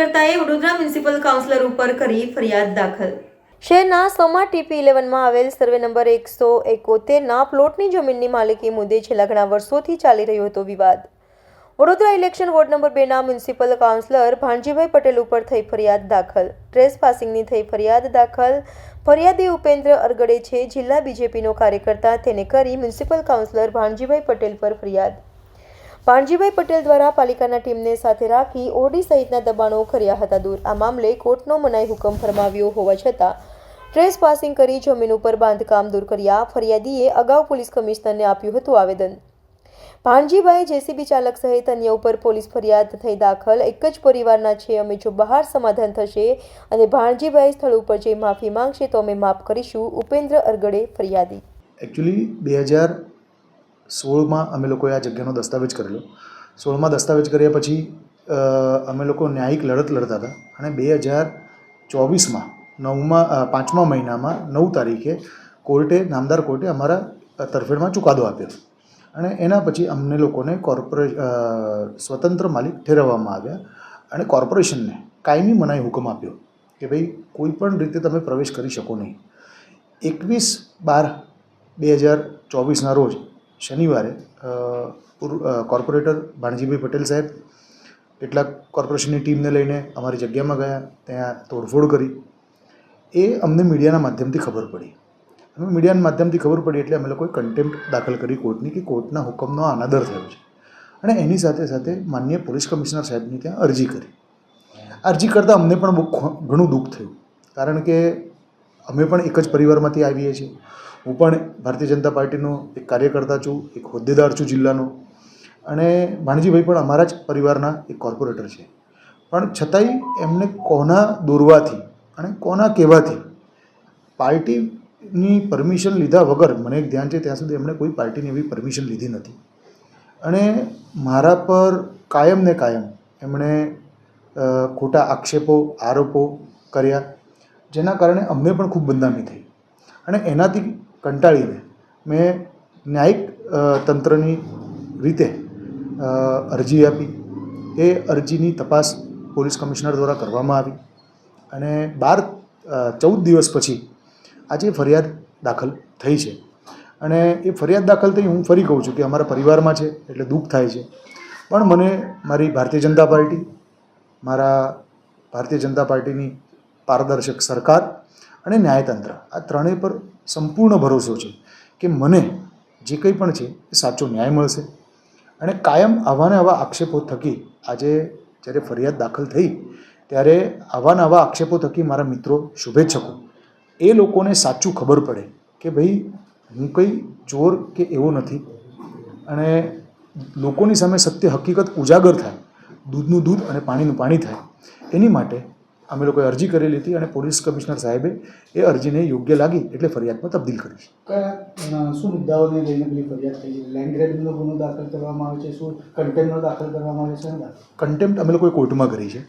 કાર્યકર્તાએ Vadodara municipal councillor ઉપર કરી ફરિયાદ દાખલ. શહેરના સોમા ટીપી ઇલેવનમાં આવેલ સર્વે નંબર એકસો એકોતેરના પ્લોટની જમીનની માલિકી મુદ્દે છેલ્લા ઘણા વર્ષોથી ચાલી રહ્યો હતો વિવાદ. વડોદરા ઇલેક્શન વોર્ડ નંબર બેના મ્યુનિસિપલ કાઉન્સિલર ભાણજીભાઈ પટેલ ઉપર થઈ ફરિયાદ દાખલ. ટ્રેસ પાસિંગની થઈ ફરિયાદ દાખલ. ફરિયાદી ઉપેન્દ્ર અરગડે છે, જિલ્લા બીજેપીનો કાર્યકર્તા. તેને કરી મ્યુનિસિપલ કાઉન્સિલર ભાણજીભાઈ પટેલ પર ફરિયાદ. ભાણજીભાઈ પટેલ દ્વારા પાલિકાના ટીમને સાથે રાખી ઓરડી સહિતના દબાણો કર્યા હતા દૂર. આ મામલે કોર્ટનો મનાઈ હુકમ ફરમાવ્યો હોવા છતાં ટ્રેસ પાસિંગ કરી જમીન ઉપર બાંધકામ દૂર કર્યા. ફરિયાદીએ અગાઉ પોલીસ કમિશનરને આપ્યું હતું આવેદન. ભાણજીભાઈ જેસીબી ચાલક સહિત અન્ય ઉપર પોલીસ ફરિયાદ થઈ દાખલ. એક જ પરિવારના છે. અમે જો બહાર સમાધાન થશે અને ભાણજીભાઈ સ્થળ ઉપર જઈ માફી માંગશે તો અમે માફ કરીશું. ઉપેન્દ્ર અરગડે ફરિયાદી. એકચ્યુઅલી બે હજાર સોળમાં અમે લોકોએ આ જગ્યાનો દસ્તાવેજ કરેલો. સોળમાં દસ્તાવેજ કર્યા પછી અમે લોકો ન્યાયિક લડત લડતા હતા અને બે હજાર ચોવીસમાં નવમાં પાંચમા મહિનામાં નવ તારીખે કોર્ટે, નામદાર કોર્ટે અમારા તરફેણમાં ચુકાદો આપ્યો. અને એના પછી અમને લોકોને કોર્પોરે સ્વતંત્ર માલિક ઠેરવવામાં આવ્યા અને કોર્પોરેશનને કાયમી મનાઈ હુકમ આપ્યો કે ભાઈ, કોઈ પણ રીતે તમે પ્રવેશ કરી શકો નહીં. એકવીસ બાર બે હજાર ચોવીસના રોજ શનિવારે કોર્પોરેટર ભાણજીભાઈ પટેલ સાહેબ કેટલાક કોર્પોરેશનની ટીમને લઈને અમારી જગ્યામાં ગયા, ત્યાં તોડફોડ કરી. એ અમને મીડિયાના માધ્યમથી ખબર પડી. અમે મીડિયાના માધ્યમથી ખબર પડી એટલે અમે લોકોએ કન્ટેમ્પ્ટ દાખલ કરી કોર્ટની કે કોર્ટના હુકમનો અનાદર થયો છે. અને એની સાથે સાથે માન્ય પોલીસ કમિશનર સાહેબની ત્યાં અરજી કરી. અરજી કરતાં અમને પણ બહુ ઘણું દુઃખ થયું. કારણ કે અમે પણ એક જ પરિવારમાંથી આવીએ છીએ. હું પણ ભારતીય જનતા પાર્ટીનો એક કાર્યકર્તા છું, એક હોદ્દેદાર છું જિલ્લાનો. અને ભાણજીભાઈ પણ અમારા જ પરિવારના એક કોર્પોરેટર છે. પણ છતાંય એમને કોના દોરવાથી અને કોના કહેવાથી પાર્ટીની પરમિશન લીધા વગર, મને એક ધ્યાન છે ત્યાં સુધી એમણે કોઈ પાર્ટીની એવી પરમિશન લીધી નથી. અને મારા પર કાયમ ને કાયમ એમણે ખોટા આક્ષેપો, આરોપો કર્યા. જેના કારણે અમને પણ ખૂબ બદનામી થઈ. અને એનાથી કંટાળીને મેં ન્યાયિક તંત્રની રીતે અરજી આપી. એ અરજીની તપાસ પોલીસ કમિશનર દ્વારા કરવામાં આવી. અને બાર ચૌદ દિવસ પછી આજે ફરિયાદ દાખલ થઈ છે. અને એ ફરિયાદ દાખલ થઈ હું ફરી કહું છું કે અમારા પરિવારમાં છે, એટલે દુઃખ થાય છે. પણ મને મારી ભારતીય જનતા પાર્ટી, મારા ભારતીય જનતા પાર્ટીની પારદર્શક સરકાર અને ન્યાયતંત્ર. આ ત્રણેય પર સંપૂર્ણ ભરોસો છે કે મને જે કંઈ પણ છે એ સાચો ન્યાય મળશે. અને કાયમ આવાને આવા આક્ષેપો થકી આજે જ્યારે ફરિયાદ દાખલ થઈ, ત્યારે આવાને આવા આક્ષેપો થકી મારા મિત્રો શુભેચ્છકો. એ લોકોને સાચું ખબર પડે કે ભાઈ હું કંઈ ચોર કે એવો નથી. અને લોકોની સામે સત્ય હકીકત ઉજાગર થાય, દૂધનું દૂધ અને પાણીનું પાણી થાય, એની માટે અમે લોકોએ અરજી કરેલી હતી અને પોલીસ કમિશનર સાહેબે એ અરજીને યોગ્ય લાગી એટલે ફરિયાદમાં તબદીલ કરી છે. શું મુદ્દાઓને લઈને પેલી ફરિયાદ થઈ લેન્ડ ગ્રેબિંગનો ગુનો દાખલ કરવામાં આવે છે? શું કન્ટેમ્પનો દાખલ કરવામાં આવે છે? કન્ટેમ્પ્ટ અમે લોકોએ કોર્ટમાં કરી છે.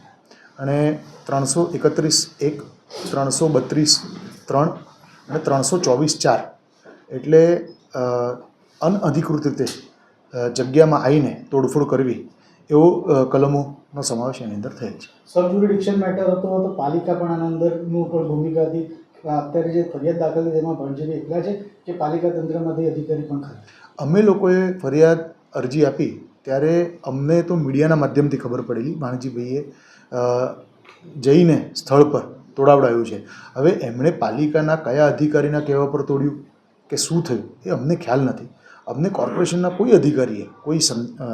અને ત્રણસો એકત્રીસ એક ત્રણસો બત્રીસ ત્રણ અને ત્રણસો ચોવીસ ચાર એટલે અનઅધિકૃત રીતે જગ્યામાં આવીને તોડફોડ કરવી એવો કલમોનો સમાવેશ એની અંદર થયેલ છે. સબ જ્યુરિડિક્શન મેટર હતો તો પાલિકા પણ આના અંદરનું પણ ભૂમિકા હતી. અત્યારે જે ફરિયાદ દાખલ થઈ તેમાં ભણજીભાઈ એકલા છે કે પાલિકા તંત્રમાંથી અધિકારી પણ ખરા અમે લોકોએ ફરિયાદ અરજી આપી ત્યારે અમને તો મીડિયાના માધ્યમથી ખબર પડેલી ભાણજીભાઈએ જઈને સ્થળ પર તોડાવડાયું છે. હવે એમણે પાલિકાના કયા અધિકારીના કહેવા પર તોડ્યું કે શું થયું એ અમને ખ્યાલ નથી. અમને કોર્પોરેશનના કોઈ અધિકારીએ કોઈ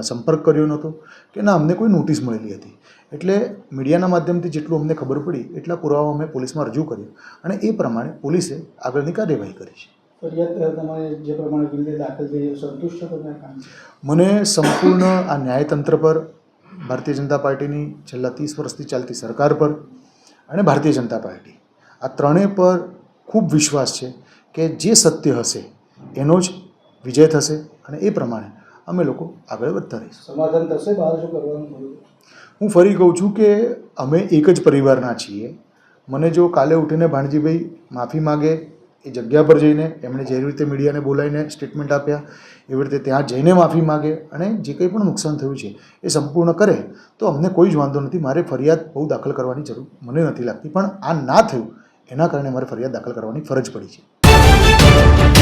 સંપર્ક કર્યો નહોતો કે ના અમને કોઈ નોટિસ મળેલી હતી. એટલે મીડિયાના માધ્યમથી જેટલું અમને ખબર પડી એટલા પુરાવા અમે પોલીસમાં રજૂ કર્યો અને એ પ્રમાણે પોલીસે આગળની કાર્યવાહી કરી છે? મને સંપૂર્ણ આ ન્યાયતંત્ર પર ભારતીય જનતા પાર્ટીની છેલ્લા ત્રીસ વર્ષથી ચાલતી સરકાર પર અને ભારતીય જનતા પાર્ટી આ ત્રણેય પર ખૂબ વિશ્વાસ છે કે જે સત્ય હશે એનો જ વિજય થશે અને એ પ્રમાણે અમે લોકો આગળ વધતા રહીશું. સમાધાન થશે? બહાર શું કરવાનું હું ફરી કહું છું કે અમે એક જ પરિવારના છીએ. મને જો કાલે ઉઠીને ભાણજીભાઈ માફી માગે એ જગ્યા પર જઈને એમણે જે રીતે મીડિયાને બોલાવીને સ્ટેટમેન્ટ આપ્યા એવી રીતે ત્યાં જઈને માફી માગે અને જે કંઈ પણ નુકસાન થયું છે એ સંપૂર્ણ કરે તો અમને કોઈ જ વાંધો નથી. મારે ફરિયાદ બહુ દાખલ કરવાની જરૂર મને નથી લાગતી. પણ આ ના થયું એના કારણે મારે ફરિયાદ દાખલ કરવાની ફરજ પડી છે.